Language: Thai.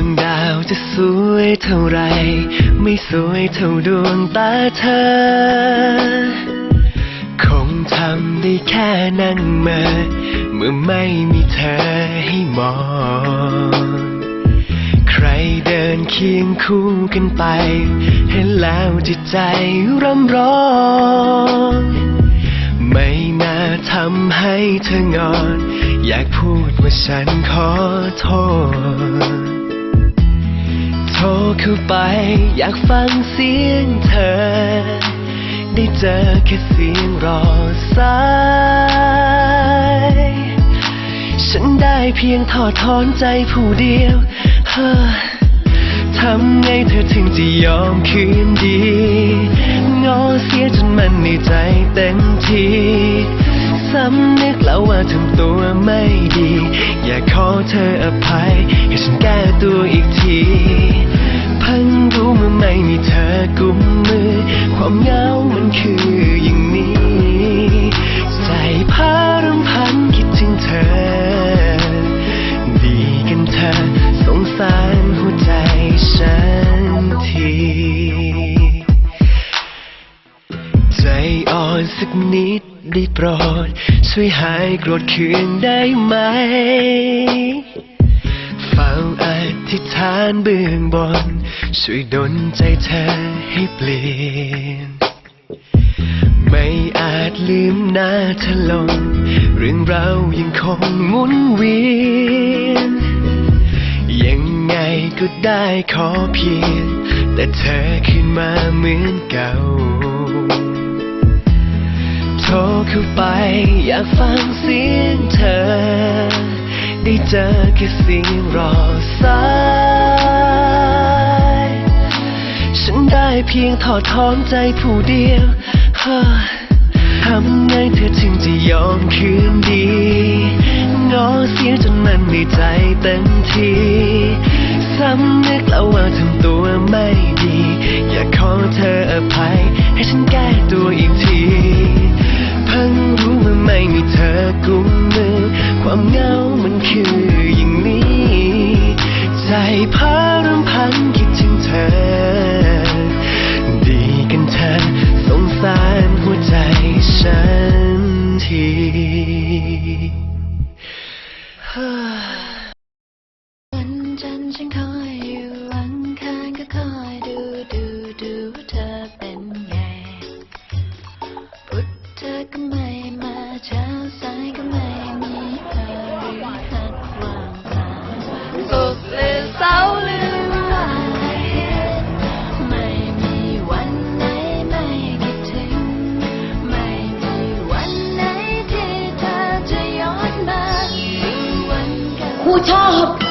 วงดาวจะสวยเท่าไร ไม่สวยเท่าดวงตาเธอ คงทำได้แค่นั่งเมื่อเมื่อไม่มีเธอให้มอง ใครเดินเคียงคู่กันไป เห็นแล้วจิตใจร่ำร้องไม่น่าทำให้เธองอน อยากพูดว่าฉันขอโทษ เข้าไป อยากฟังเสียงเธอ ได้เจอแค่เสียงรอสาย ฉันได้เพียงถอดถอนใจผู้เดียวเฮ้อทำไงเธอถึงจะยอมคืนดี งอเสียจนมันในใจเต็มทีสำนึกแล้วว่าทำตัวไม่ดี อยากขอเธออภัย ให้ฉันแก้ตัวอีกที ไม่มีเธอกุมมือ ความเหงามันคืออย่างนี้ใจพารำพันคิดถึงเธอ ดีกันเธอสงสารหัวใจฉันทีใจอ่อนสักนิดได้โปรด ช่วยหายโกรธเคืองได้ไหม ธิษฐานเบื้องบน ช่วยดลใจเธอให้เปลี่ยน ไม่อาจลืมหน้าเธอลง เรื่องเรายังคงหมุนเวียน ยังไงก็ได้ขอเพียง แต่เธอขึ้นมาเหมือนเก่าโทรเข้าไปอยากฟังเสียงเธอ ได้เจอแค่เสียงรอสาย ฉันได้เพียงถอดถอนใจผู้เดียวทำไงเธอถึงจะยอมคืนดีงอเสียจนมันในใจเต็มทีสำนึกแล้วว่าทำตัวไม่ ใจ ไ